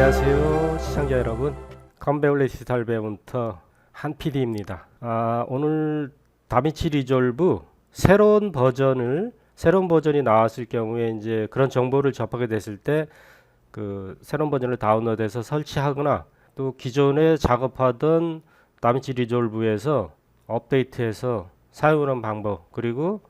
안녕하세요 시청자 여러분. 컴배울레 디지털 배운터 한 PD입니다. 아, 오늘 다미치 리졸브 새로운 버전을 새로운 버전이 나왔을 경우에 이제 그런 정보를 접하게 됐을 때 그 새로운 버전을 다운로드해서 설치하거나 또 기존에 작업하던 다미치 리졸브에서 업데이트해서 사용하는 방법 그리고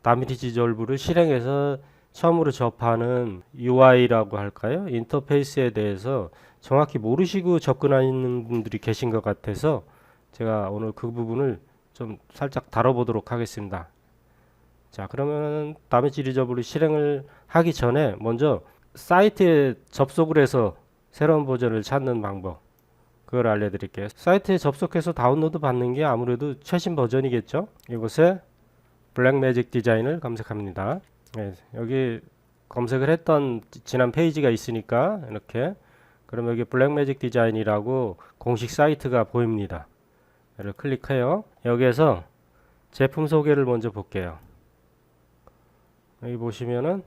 다미치 리졸브를 실행해서 처음으로 접하는 UI라고 할까요? 인터페이스에 대해서 정확히 모르시고 접근하는 분들이 계신 것 같아서 제가 오늘 그 부분을 좀 살짝 다뤄보도록 하겠습니다. 자, 그러면 다미치 리저블을 실행을 하기 전에 먼저 사이트에 접속을 해서 새로운 버전을 찾는 방법 그걸 알려드릴게요. 사이트에 접속해서 다운로드 받는 게 아무래도 최신 버전이겠죠. 이곳에 블랙매직 디자인을 검색합니다. 네, 여기 검색을 했던 지- 지난 페이지가 있으니까 이렇게 그럼 여기 블랙매직 디자인이라고 공식 사이트가 보입니다. 얘를 클릭해요. 여기에서 제품 소개를 먼저 볼게요. 여기 보시면은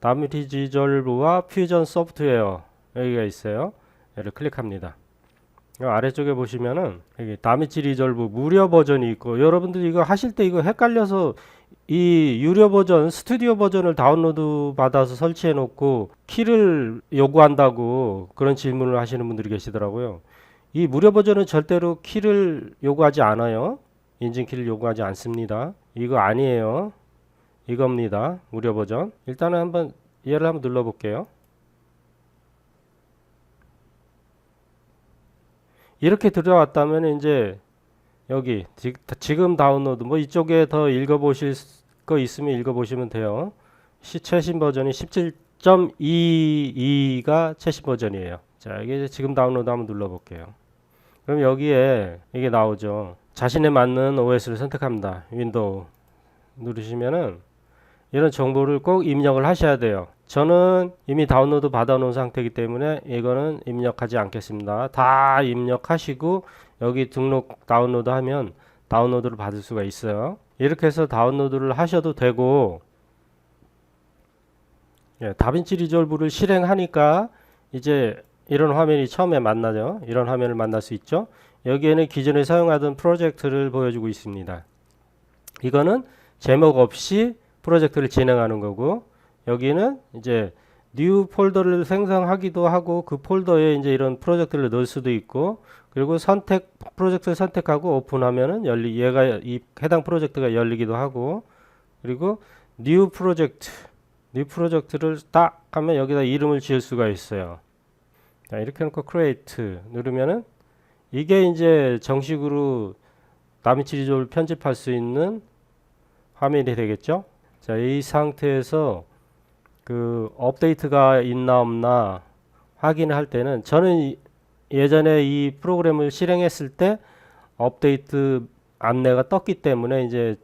다미티 지졸브와 퓨전 소프트웨어 여기가 있어요. 얘를 클릭합니다. 요 아래쪽에 보시면은 여기 다미치 리졸브 무료 버전이 있고 여러분들 이거 하실 때 이거 헷갈려서 이 유료 버전 스튜디오 버전을 다운로드 받아서 설치해 놓고 키를 요구한다고 그런 질문을 하시는 분들이 계시더라고요. 이 무료 버전은 절대로 키를 요구하지 않아요. 인증 키를 요구하지 않습니다. 이거 아니에요. 이겁니다. 무료 버전. 일단은 한번 얘를 한번 눌러 볼게요. 이렇게 들어왔다면 이제 여기 지- 지금 다운로드 뭐 이쪽에 더 읽어보실 거 있으면 읽어보시면 돼요. 시 최신 버전이 17.22가 최신 버전이에요. 자 이게 지금 다운로드 한번 눌러볼게요. 그럼 여기에 이게 나오죠. 자신에 맞는 OS를 선택합니다. 윈도우 누르시면은 이런 정보를 꼭 입력을 하셔야 돼요. 저는 이미 다운로드 받아놓은 상태이기 때문에 이거는 입력하지 않겠습니다. 다 입력하시고 여기 등록 다운로드 하면 다운로드를 받을 수가 있어요. 이렇게 해서 다운로드를 하셔도 되고 예, 다빈치 리졸브를 실행하니까 이제 이런 화면이 처음에 만나죠. 이런 화면을 만날 수 있죠. 여기에는 기존에 사용하던 프로젝트를 보여주고 있습니다. 이거는 제목 없이 프로젝트를 진행하는 거고 여기는 이제 뉴 폴더를 생성하기도 하고 그 폴더에 이제 이런 프로젝트를 넣을 수도 있고 그리고 선택 프로젝트를 선택하고 오픈하면은 열리 얘가 이 해당 프로젝트가 열리기도 하고 그리고 뉴 프로젝트 뉴 프로젝트를 딱 하면 여기다 이름을 지을 수가 있어요. 자, 이렇게 놓고 create 누르면은 이게 이제 정식으로 다미치 리졸 편집할 수 있는 화면이 되겠죠. 자, 이 상태에서 그 업데이트가 있나 없나 확인을 할 때는 저는 이- 예전에 이 프로그램을 실행했을 때 업데이트 안내가 떴기 때문에 이제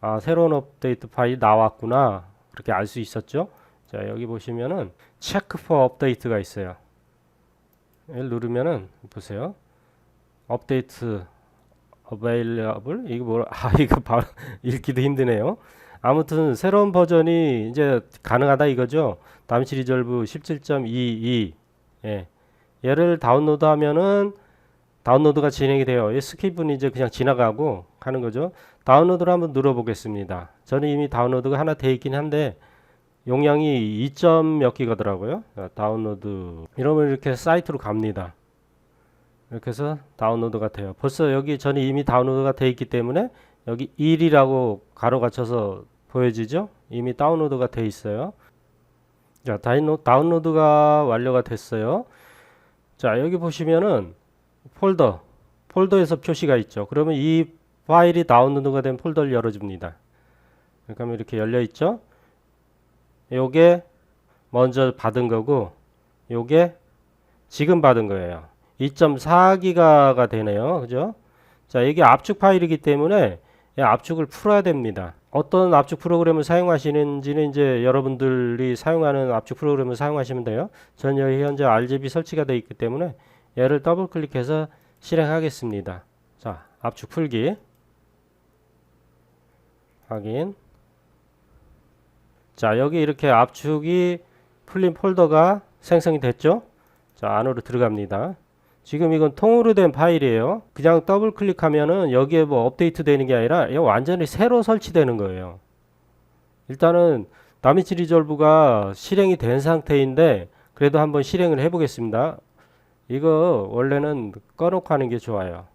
아, 새로운 업데이트 파일이 나왔구나 그렇게 알 수 있었죠. 자, 여기 보시면은 체크 for 업데이트가 있어요. 누르면은 보세요. 업데이트 available 이거 뭐라 아 이거 바로 읽기도 힘드네요. 아무튼 새로운 버전이 이제 가능하다 이거죠. 다미치 리졸브 17.22 예. 얘를 다운로드 하면은 다운로드가 진행이 돼요. 이 스킵은 이제 그냥 지나가고 하는 거죠. 다운로드를 한번 눌러 보겠습니다. 저는 이미 다운로드가 하나 돼 있긴 한데 용량이 2점 몇 기가더라고요. 자, 다운로드 이러면 이렇게 사이트로 갑니다. 이렇게 해서 다운로드가 돼요. 벌써 여기 저는 이미 다운로드가 돼 있기 때문에 여기 1이라고 가로 갇혀서 보여지죠? 이미 다운로드가 돼 있어요. 자, 다운로드가 완료가 됐어요. 자, 여기 보시면은 폴더, 폴더에서 표시가 있죠. 그러면 이 파일이 다운로드가 된 폴더를 열어줍니다. 그러면 이렇게 열려 있죠. 요게 먼저 받은 거고, 요게 지금 받은 거예요. 2.4기가가 되네요. 그죠? 자, 이게 압축 파일이기 때문에 이 압축을 풀어야 됩니다. 어떤 압축 프로그램을 사용하시는지는 이제 여러분들이 사용하는 압축 프로그램을 사용하시면 돼요. 전 여기 현재 RGB 설치가 되어 있기 때문에 얘를 더블 클릭해서 실행하겠습니다. 자, 압축 풀기. 확인. 자, 여기 이렇게 압축이 풀린 폴더가 생성이 됐죠? 자, 안으로 들어갑니다. 지금 이건 통으로 된 파일이에요. 그냥 더블 클릭하면은 여기에 뭐 업데이트 되는 게 아니라 완전히 새로 설치되는 거예요. 일단은 다미치 리졸브가 실행이 된 상태인데 그래도 한번 실행을 해 보겠습니다. 이거 원래는 꺼놓고 하는 게 좋아요.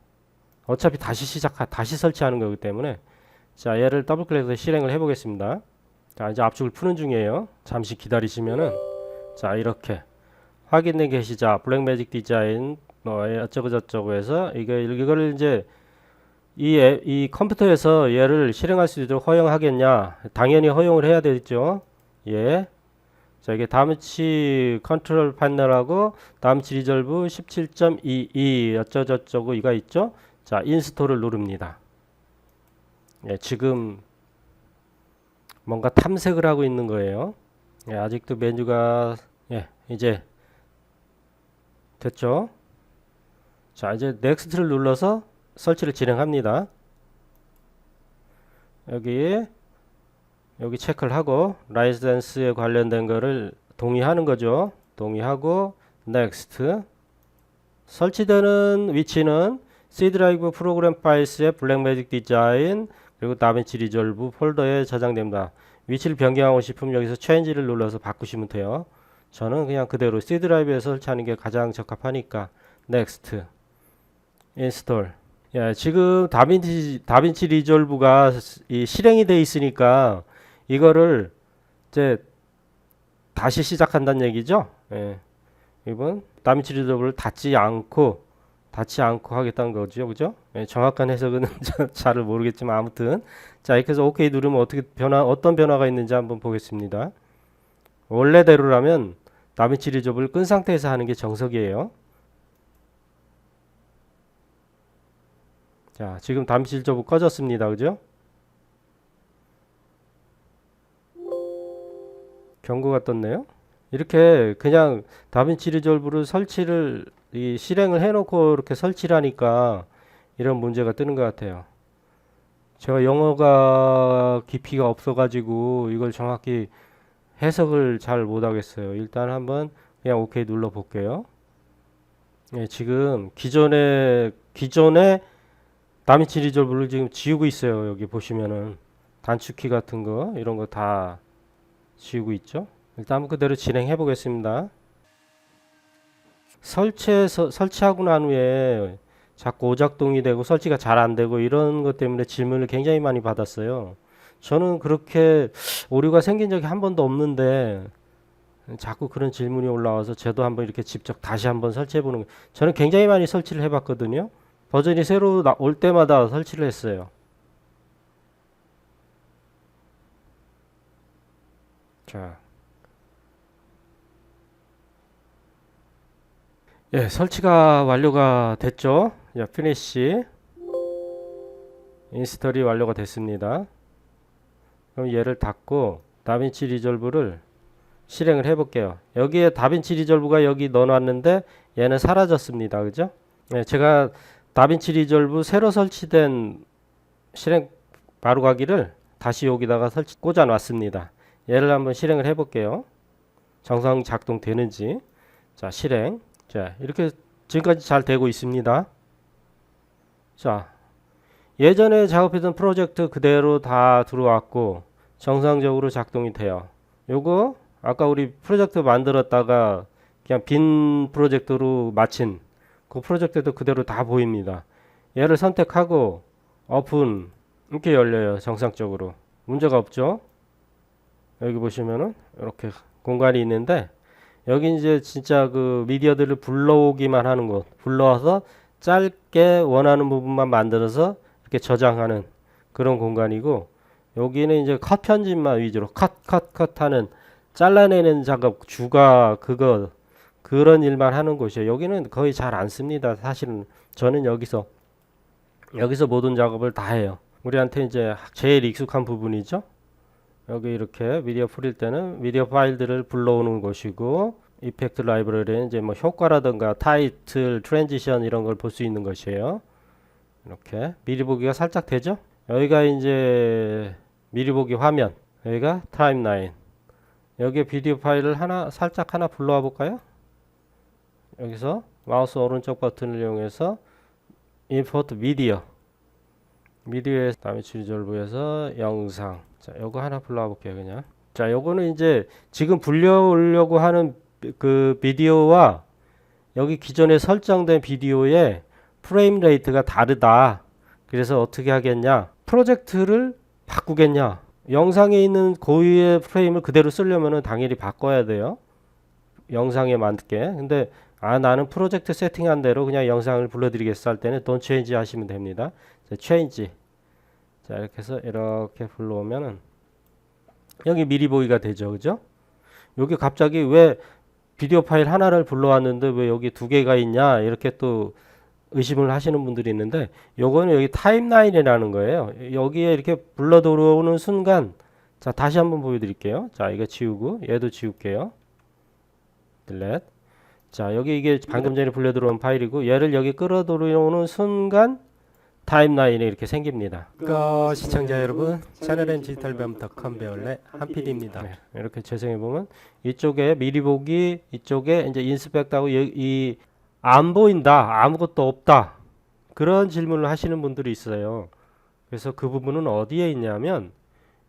어차피 다시 시작, 다시 설치하는 거기 때문에 자 얘를 더블 클릭해서 실행을 해 보겠습니다. 자 이제 압축을 푸는 중이에요. 잠시 기다리시면은 자 이렇게 확인된 게시자 블랙매직 디자인 뭐 어쩌고 저쩌고 해서 이거 이거를 이제 이, 앱- 이 컴퓨터에서 얘를 실행할 수 있도록 허용하겠냐? 당연히 허용을 해야 되겠죠. 예. 자, 이게 다음치 컨트롤 패널하고 다음치 리졸브 17.22 어쩌저쩌고 이가 있죠. 자, 인스톨을 누릅니다. 예, 지금 뭔가 탐색을 하고 있는 거예요. 예, 아직도 메뉴가 예, 이제 됐죠. 자, 이제 넥스트를 눌러서 설치를 진행합니다. 여기 여기 체크를 하고 라이센스에 관련된 거를 동의하는 거죠. 동의하고 next 설치되는 위치는 C 드라이브 프로그램 파일스의 블랙매직 디자인 그리고 다빈치 리졸브 폴더에 저장됩니다. 위치를 변경하고 싶으면 여기서 change를 눌러서 바꾸시면 돼요. 저는 그냥 그대로 C 드라이브에서 설치하는 게 가장 적합하니까 install 예, 지금 다빈치 다빈치 리졸브가 이 실행이 돼 있으니까 이거를 이제 다시 시작한다는 얘기죠. 예. 이번 다빈치 리졸브를 닫지 않고 닫지 않고 하겠다는 거죠. 그죠? 예, 정확한 해석은 잘을 모르겠지만 아무튼 자, 이렇게 해서 오케이 누르면 어떻게 변화 어떤 변화가 있는지 한번 보겠습니다. 원래대로라면 다빈치 리졸브를 끈 상태에서 하는 게 정석이에요. 자, 지금 리졸브 꺼졌습니다. 그죠? 경고가 떴네요. 이렇게 그냥 다빈치 리졸브를 설치를 이 실행을 해놓고 이렇게 설치를 하니까 이런 문제가 뜨는 것 같아요. 제가 영어가 깊이가 없어가지고 이걸 정확히 해석을 잘 못하겠어요. 일단 한번 그냥 오케이 눌러 볼게요. 예, 지금 기존에 기존에 다빈치 리졸브를 지금 지우고 있어요. 여기 보시면은 단축키 같은 거 이런 거 다 지우고 있죠. 일단 그대로 진행해 보겠습니다. 설치해서 설치하고 난 후에 자꾸 오작동이 되고 설치가 잘 안 되고 이런 것 때문에 질문을 굉장히 많이 받았어요. 저는 그렇게 오류가 생긴 적이 한 번도 없는데 자꾸 그런 질문이 올라와서 저도 한번 이렇게 직접 다시 한번 설치해 보는 거. 저는 굉장히 많이 설치를 해 봤거든요. 버전이 새로 나- 올 때마다 설치를 했어요. 자. 예, 설치가 완료가 됐죠. 자, 피니시. 인스톨이 완료가 됐습니다. 그럼 얘를 닫고 다빈치 리졸브를 실행을 해 볼게요. 여기에 다빈치 리졸브가 여기 넣어 놨는데 얘는 사라졌습니다. 그죠? 예, 제가 다빈치 리졸브 새로 설치된 실행 바로 가기를 다시 여기다가 설치 꽂아 놨습니다. 얘를 한번 실행을 해 볼게요. 정상 작동 되는지. 자, 실행. 자, 이렇게 지금까지 잘 되고 있습니다. 자, 예전에 작업했던 프로젝트 그대로 다 들어왔고 정상적으로 작동이 돼요. 요거 아까 우리 프로젝트 만들었다가 그냥 빈 프로젝트로 마친 그 프로젝트도 그대로 다 보입니다. 얘를 선택하고 오픈 이렇게 열려요. 정상적으로. 문제가 없죠? 여기 보시면은 이렇게 공간이 있는데 여기 이제 진짜 그 미디어들을 불러오기만 하는 곳, 불러와서 짧게 원하는 부분만 만들어서 이렇게 저장하는 그런 공간이고 여기는 이제 컷 편집만 위주로 컷 컷 컷 하는 잘라내는 작업 주가 그거 그런 일만 하는 곳이에요. 여기는 거의 잘 안 씁니다. 사실은 저는 여기서 여기서 모든 작업을 다 해요. 우리한테 이제 제일 익숙한 부분이죠. 여기 이렇게 미디어 풀일 때는 미디어 파일들을 불러오는 곳이고 이펙트 라이브러리는 이제 뭐 효과라든가 타이틀, 트랜지션 이런 걸 볼 수 있는 것이에요. 이렇게 미리 보기가 살짝 되죠? 여기가 이제 미리 보기 화면, 여기가 타임라인. 여기에 비디오 파일을 하나 살짝 하나 불러와 볼까요? 여기서 마우스 오른쪽 버튼을 이용해서 import 미디어 미디어에 다음에 줄절부에서 영상. 자 요거 하나 불러와 볼게요 그냥. 자 요거는 이제 지금 불려오려고 하는 그 비디오와 여기 기존에 설정된 비디오의 프레임 레이트가 다르다. 그래서 어떻게 하겠냐? 프로젝트를 바꾸겠냐? 영상에 있는 고유의 프레임을 그대로 쓰려면은 당연히 바꿔야 돼요. 영상에 맞게. 근데 아 나는 프로젝트 세팅한 대로 그냥 영상을 불러드리겠어 할 때는 don't change 하시면 됩니다. 자, change. 자 이렇게 해서 이렇게 불러오면은 여기 미리 보기가 되죠. 그죠? 여기 갑자기 왜 비디오 파일 하나를 불러왔는데 왜 여기 두 개가 있냐? 이렇게 또 의심을 하시는 분들이 있는데 요거는 여기 타임라인이라는 거예요. 여기에 이렇게 불러 들어오는 순간 자 다시 한번 보여드릴게요. 자 이거 지우고 얘도 지울게요. Delete 자 여기 이게 방금 전에 불려 들어온 파일이고 얘를 여기 끌어 들어오는 순간 타임라인이 이렇게 생깁니다. 그 시청자 여러분 채널 디지털뱀닷컴 배울래 한PD입니다. 네, 이렇게 재생해 보면 이쪽에 미리 보기 이쪽에 이제 인스펙트하고 이안 보인다 아무것도 없다 그런 질문을 하시는 분들이 있어요. 그래서 그 부분은 어디에 있냐면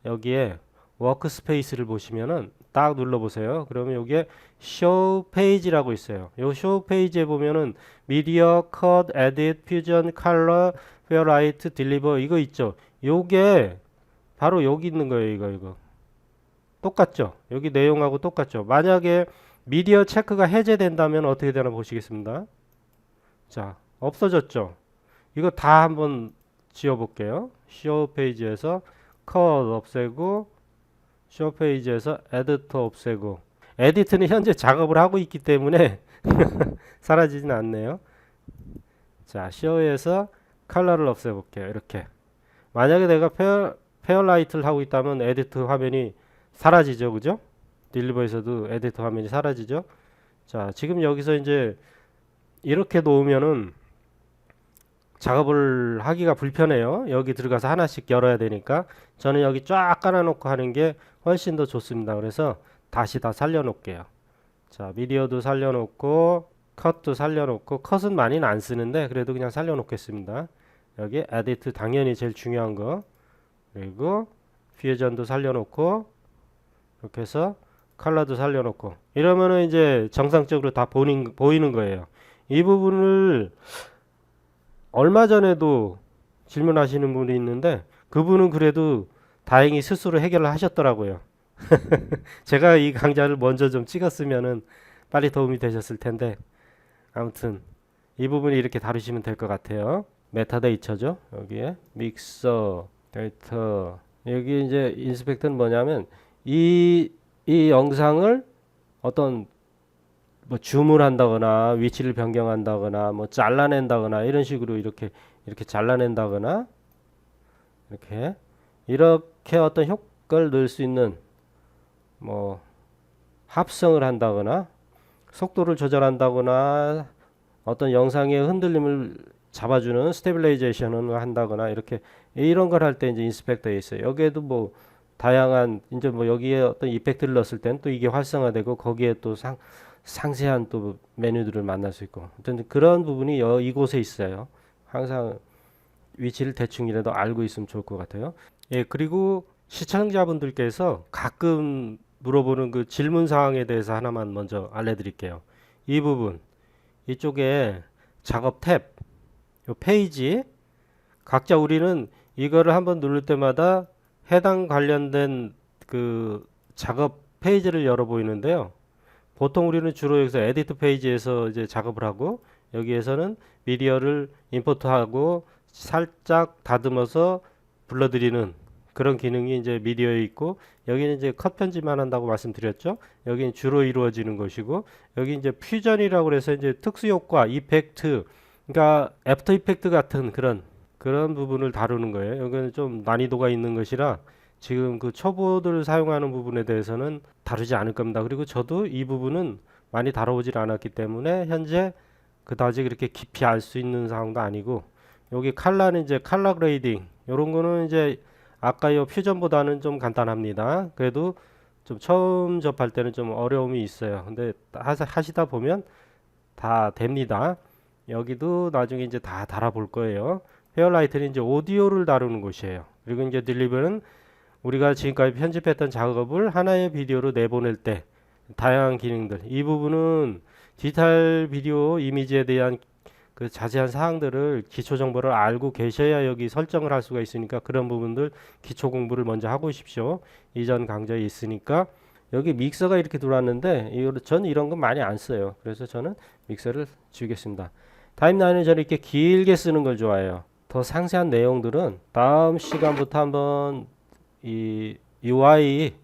여기에 워크스페이스를 보시면은 딱 눌러 보세요. 그러면 여기에 쇼 페이지라고 있어요. 요쇼 페이지에 보면은 미디어 컷 에딧 퓨전 컬러 페어라이트 딜리버 이거 있죠. 요게 바로 여기 있는 거예요. 이거 이거 똑같죠. 여기 내용하고 똑같죠. 만약에 미디어 체크가 해제된다면 어떻게 되나 보시겠습니다. 자 없어졌죠. 이거 다 한번 지워 볼게요. 쇼 페이지에서 컷 없애고 쇼 페이지에서 에디터 없애고 에디트는 현재 작업을 하고 있기 때문에 사라지진 않네요. 자 쇼에서 컬러를 없애볼게요. 이렇게 만약에 내가 페어, 페어라이트를 하고 있다면 에디트 화면이 사라지죠. 그죠? 딜리버에서도 에디트 화면이 사라지죠. 자 지금 여기서 이제 이렇게 놓으면은 작업을 하기가 불편해요. 여기 들어가서 하나씩 열어야 되니까 저는 여기 쫙 깔아놓고 하는 게 훨씬 더 좋습니다. 그래서 다시 다 살려놓을게요. 자 미디어도 살려놓고 컷도 살려놓고 컷은 많이는 안 쓰는데 그래도 그냥 살려놓겠습니다. 여기 에디트 당연히 제일 중요한 거 그리고 퓨전도 살려놓고 이렇게 해서 컬러도 살려놓고 이러면은 이제 정상적으로 다 보이는, 보이는 거예요. 이 부분을 얼마 전에도 질문하시는 분이 있는데 그분은 그래도 다행히 스스로 해결을 하셨더라고요. 제가 이 강좌를 먼저 좀 찍었으면은 빨리 도움이 되셨을 텐데 아무튼 이 부분이 이렇게 다루시면 될 것 같아요. 메타데이터죠. 여기에 믹서 데이터 여기 이제 인스펙트는 뭐냐면 이 이 영상을 어떤 뭐 줌을 한다거나 위치를 변경한다거나 뭐 잘라낸다거나 이런 식으로 이렇게 이렇게 잘라낸다거나 이렇게 이렇게 어떤 효과를 넣을 수 있는 뭐 합성을 한다거나 속도를 조절한다거나 어떤 영상의 흔들림을 잡아주는 스테빌라이제이션을 한다거나 이렇게 이런 걸 할 때 이제 인스펙터에 있어요. 여기에도 뭐 다양한 이제 뭐 여기에 어떤 이펙트를 넣었을 때는 또 이게 활성화되고 거기에 또 상, 상세한 또 메뉴들을 만날 수 있고 어떤 그런 부분이 여, 이곳에 있어요. 항상 위치를 대충이라도 알고 있으면 좋을 것 같아요. 예, 그리고 시청자분들께서 가끔 물어보는 그 질문 사항에 대해서 하나만 먼저 알려드릴게요. 이 부분 이쪽에 작업 탭, 요 페이지 각자 우리는 이거를 한번 누를 때마다 해당 관련된 그 작업 페이지를 열어 보이는데요. 보통 우리는 주로 여기서 에디트 페이지에서 이제 작업을 하고 여기에서는 미디어를 임포트하고 살짝 다듬어서 불러들이는 그런 기능이 이제 미디어에 있고 여기는 이제 컷 편집만 한다고 말씀드렸죠. 여기는 주로 이루어지는 것이고 여기 이제 퓨전이라고 해서 이제 특수 효과, 이펙트, 그러니까 애프터 이펙트 같은 그런 그런 부분을 다루는 거예요. 여기는 좀 난이도가 있는 것이라 지금 그 초보들 사용하는 부분에 대해서는 다루지 않을 겁니다. 그리고 저도 이 부분은 많이 다뤄보질 않았기 때문에 현재 그다지 그렇게 깊이 알 수 있는 상황도 아니고 여기 칼라는 이제 칼라 그레이딩 이런 거는 이제 아까 요 퓨전보다는 좀 간단합니다. 그래도 좀 처음 접할 때는 좀 어려움이 있어요. 근데 하시다 보면 다 됩니다. 여기도 나중에 이제 다 달아볼 거예요. 페어라이트는 이제 오디오를 다루는 곳이에요. 그리고 이제 딜리버는 우리가 지금까지 편집했던 작업을 하나의 비디오로 내보낼 때 다양한 기능들 이 부분은 디지털 비디오 이미지에 대한 그 자세한 사항들을 기초 정보를 알고 계셔야 여기 설정을 할 수가 있으니까 그런 부분들 기초 공부를 먼저 하고 오십시오. 이전 강좌에 있으니까 여기 믹서가 이렇게 들어왔는데 전 이런 거 많이 안 써요. 그래서 저는 믹서를 지우겠습니다. 타임라인은 저는 이렇게 길게 쓰는 걸 좋아해요. 더 상세한 내용들은 다음 시간부터 한번 이 UI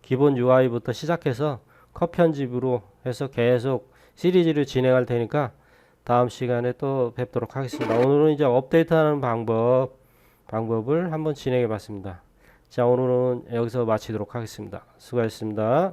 기본 UI부터 시작해서 컷 편집으로 해서 계속 시리즈를 진행할 테니까 다음 시간에 또 뵙도록 하겠습니다. 오늘은 이제 업데이트하는 방법 방법을 한번 진행해 봤습니다. 자 오늘은 여기서 마치도록 하겠습니다. 수고하셨습니다.